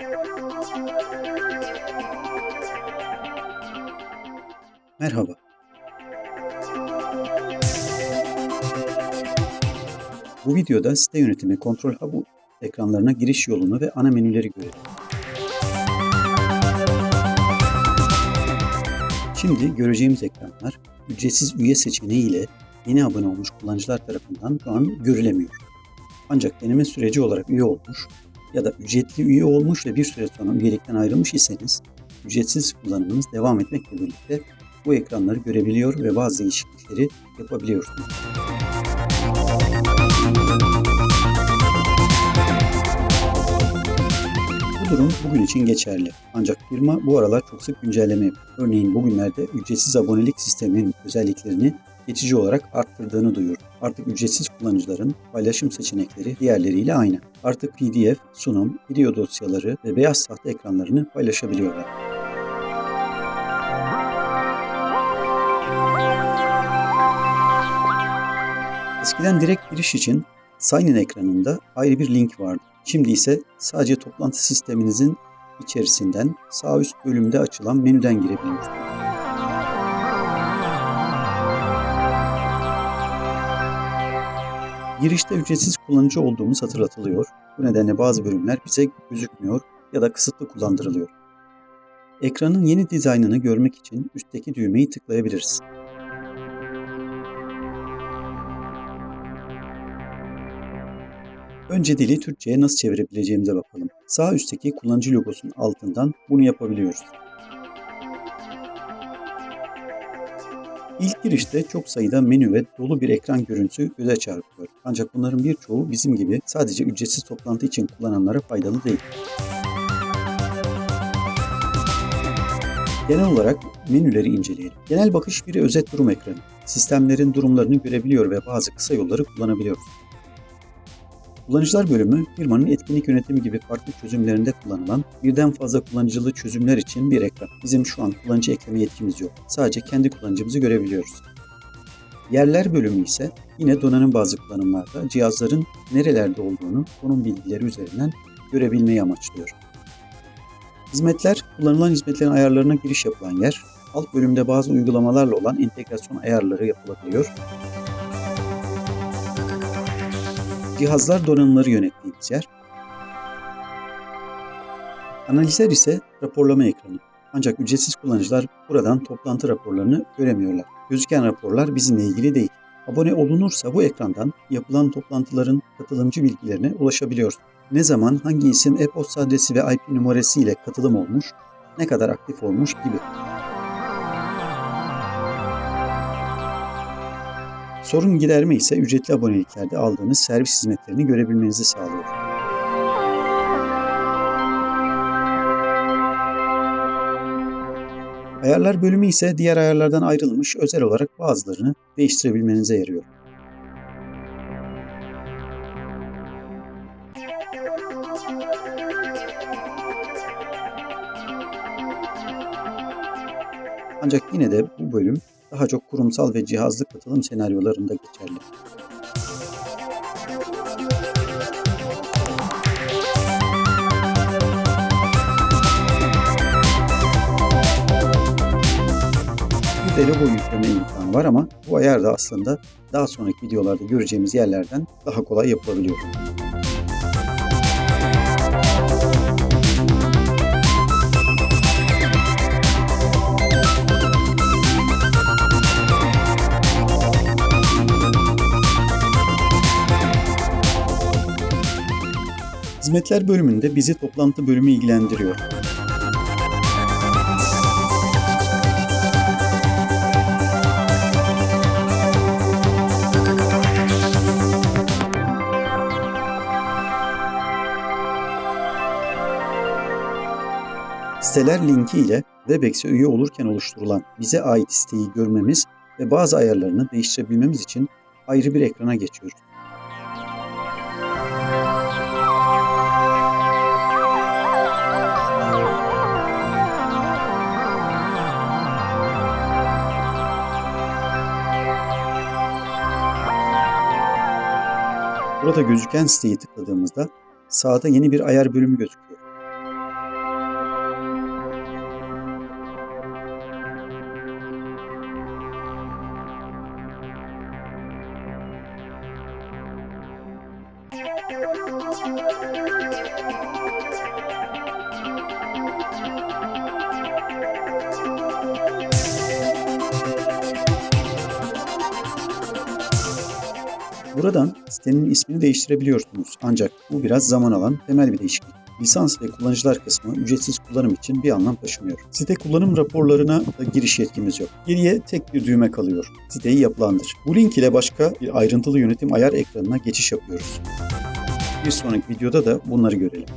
Merhaba. Bu videoda site yönetimi Kontrol Hub ekranlarına giriş yolunu ve ana menüleri görelim. Şimdi göreceğimiz ekranlar ücretsiz üye seçeneği ile yeni abone olmuş kullanıcılar tarafından şu an görülemiyor. Ancak deneme süreci olarak üye olmuş ya da ücretli üye olmuş ve bir süre sonra üyelikten ayrılmış iseniz ücretsiz kullanımınız devam etmekle birlikte bu ekranları görebiliyor ve bazı değişiklikleri yapabiliyorsunuz. Bu durum bugün için geçerli. Ancak firma bu aralar çok sık güncelleme yapıyor. Örneğin bugünlerde ücretsiz abonelik sisteminin özelliklerini geçici olarak arttırdığını duyurdu. Artık ücretsiz kullanıcıların paylaşım seçenekleri diğerleriyle aynı. Artık PDF, sunum, video dosyaları ve beyaz tahta ekranlarını paylaşabiliyorlar. Eskiden direkt giriş için Sign in ekranında ayrı bir link vardı. Şimdi ise sadece toplantı sisteminizin içerisinden sağ üst bölümde açılan menüden girebiliyorsunuz. Girişte ücretsiz kullanıcı olduğumuz hatırlatılıyor. Bu nedenle bazı bölümler bize gözükmüyor ya da kısıtlı kullandırılıyor. Ekranın yeni dizaynını görmek için üstteki düğmeyi tıklayabiliriz. Önce dili Türkçe'ye nasıl çevirebileceğimize bakalım. Sağ üstteki kullanıcı logosunun altından bunu yapabiliyoruz. İlk girişte çok sayıda menü ve dolu bir ekran görüntüsü göze çarpıyor. Ancak bunların birçoğu bizim gibi sadece ücretsiz toplantı için kullananlara faydalı değil. Genel olarak menüleri inceleyelim. Genel bakış bir özet durum ekranı. Sistemlerin durumlarını görebiliyor ve bazı kısa yolları kullanabiliyoruz. Kullanıcılar bölümü firmanın etkinlik yönetimi gibi farklı çözümlerinde kullanılan birden fazla kullanıcılı çözümler için bir ekran. Bizim şu an kullanıcı ekleme yetkimiz yok. Sadece kendi kullanıcımızı görebiliyoruz. Yerler bölümü ise yine donanım bazı kullanımlarda cihazların nerelerde olduğunu konum bilgileri üzerinden görebilmeyi amaçlıyor. Hizmetler, kullanılan hizmetlerin ayarlarına giriş yapılan yer. Alt bölümde bazı uygulamalarla olan entegrasyon ayarları yapılabiliyor. Cihazlar donanımları yönettiğimiz yer. Analizler ise raporlama ekranı. Ancak ücretsiz kullanıcılar buradan toplantı raporlarını göremiyorlar. Gözüken raporlar bizimle ilgili değil. Abone olunursa bu ekrandan yapılan toplantıların katılımcı bilgilerine ulaşabiliyoruz. Ne zaman, hangi isim, e-posta adresi ve IP numarası ile katılım olmuş, ne kadar aktif olmuş gibi. Sorun giderme ise ücretli aboneliklerde aldığınız servis hizmetlerini görebilmenizi sağlıyor. Ayarlar bölümü ise diğer ayarlardan ayrılmış özel olarak bazılarını değiştirebilmenize yarıyor. Ancak yine de bu bölüm daha çok kurumsal ve cihazlı katılım senaryolarında geçerli. Bir de logo yükleme imkanı var ama bu ayar da aslında daha sonraki videolarda göreceğimiz yerlerden daha kolay yapılabiliyor. Hizmetler bölümünde bizi toplantı bölümü ilgilendiriyor. Siteler linki ile Webex'e üye olurken oluşturulan bize ait siteyi görmemiz ve bazı ayarlarını değiştirebilmemiz için ayrı bir ekrana geçiyoruz. Burada gözüken siteyi tıkladığımızda sağda yeni bir ayar bölümü gözüküyor. Thank you. Buradan sitenin ismini değiştirebiliyorsunuz. Ancak bu biraz zaman alan temel bir değişiklik. Lisans ve kullanıcılar kısmı ücretsiz kullanım için bir anlam taşımıyor. Site kullanım raporlarına da giriş yetkimiz yok. Geriye tek bir düğme kalıyor. Siteyi yapılandır. Bu link ile başka bir ayrıntılı yönetim ayar ekranına geçiş yapıyoruz. Bir sonraki videoda da bunları görelim.